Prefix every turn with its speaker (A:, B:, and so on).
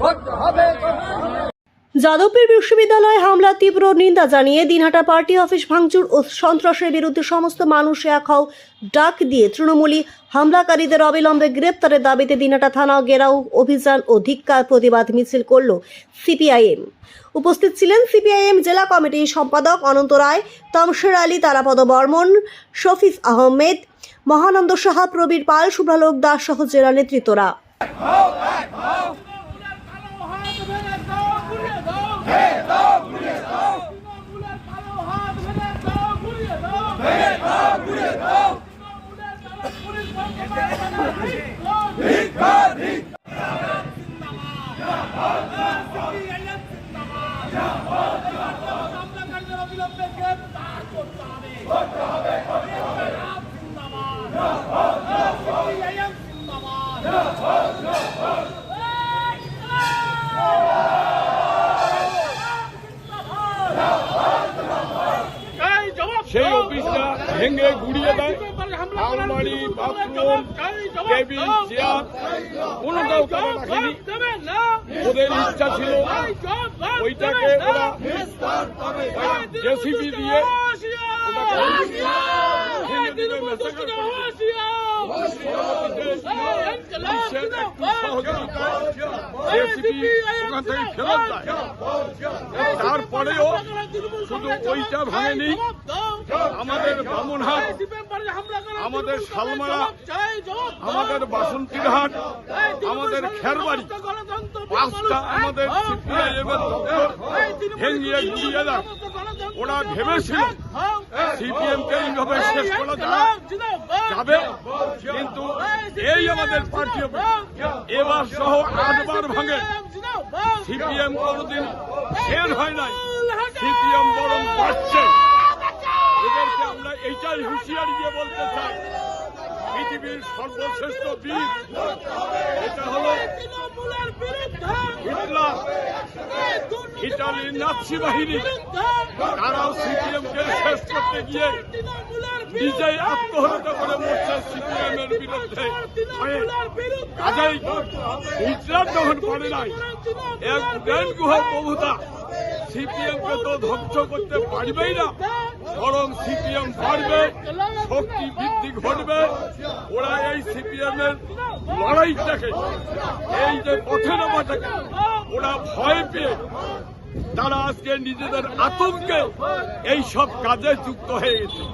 A: What the hell? Jadavpur বিশ্ববিদ্যালয়ে হামলা তীব্র নিন্দা জানিয়ে দিনহাটা পার্টি অফিস ভাঙচুর ও সন্ত্রাসের বিরুদ্ধে সমস্ত মানুষ এক হও ডাক দিয়ে তৃণমূলী হামলাকারীদের অবিলম্বে গ্রেপ্তারের দাবিতে দিনহাটা থানা গেরাও অভিযান ও ধিক্কার প্রতিবাদ মিছিল করল সিপিআইএম। উপস্থিত ছিলেন সিপিআইএম জেলা কমিটির সম্পাদক অনন্ত রায়, তমসের আলী, তারাপদ বর্মন, শফিস আহমেদ, মহানন্দ সাহা, প্রবীর পাল, শুভ্রালোক দাস সহ জেলা নেতৃত্বরা।
B: সেই ভেঙে গুড়িয়ে দেয়। আলমারি বাথরুম টেবিল চেয়ার কোনো কাউকে রাখেনি ওদের ইচ্ছা ছিল ওইটাকে ওরা জেসিবি দেয়। তারপরেও শুধু ওইটা ভাঙেনি। আমাদের বামনহাট আমাদের শালমারা আমাদের বাসন্তীরহাট আমাদের খেরবাড়ি পাঁচটা আমাদের সিপিআইএম এর দপ্তর ভেঙিয়ে গুড়িয়ে দেয় ওরা ভেবেছিল সিপিএম কে এইভাবে শেষ করা যাবে? কিন্তু এই আমাদের পার্টি এবার সহ আটবার ভাঙে। সিপিএম কোনোদিন শের হয় নাই। সিপিএম বরং বাড়ছে। এদেরকে এইটাই হুঁশিয়ারি দিয়ে বলতে চাই। পৃথিবীর সর্বশ্রেষ্ঠ বীর, এটা হলো হিটলার। ইটালির নাৎসি বাহিনী। তারাও সিপিএম কে শেষ করতে গিয়ে নিজেই আত্মহত্যা করে মরছে সিপিএম এর বিরুদ্ধে। হয়ে কাজেই হিটলার যখন পারে নাই। এক জ্ঞান গুহ প্রভুতা। সিপিএম কে তো ধ্বংস করতে পারবেই না। বরং সিপিএম বাড়বে, শক্তি বৃদ্ধি ঘটবে। ওরা এই সিপিএম এর দেখে এই যে পথে নামাটাকে, ওরা ভয় পেয়ে তারা আজকে নিজেদের আতঙ্কে এই সব কাজে যুক্ত হয়ে গেছে।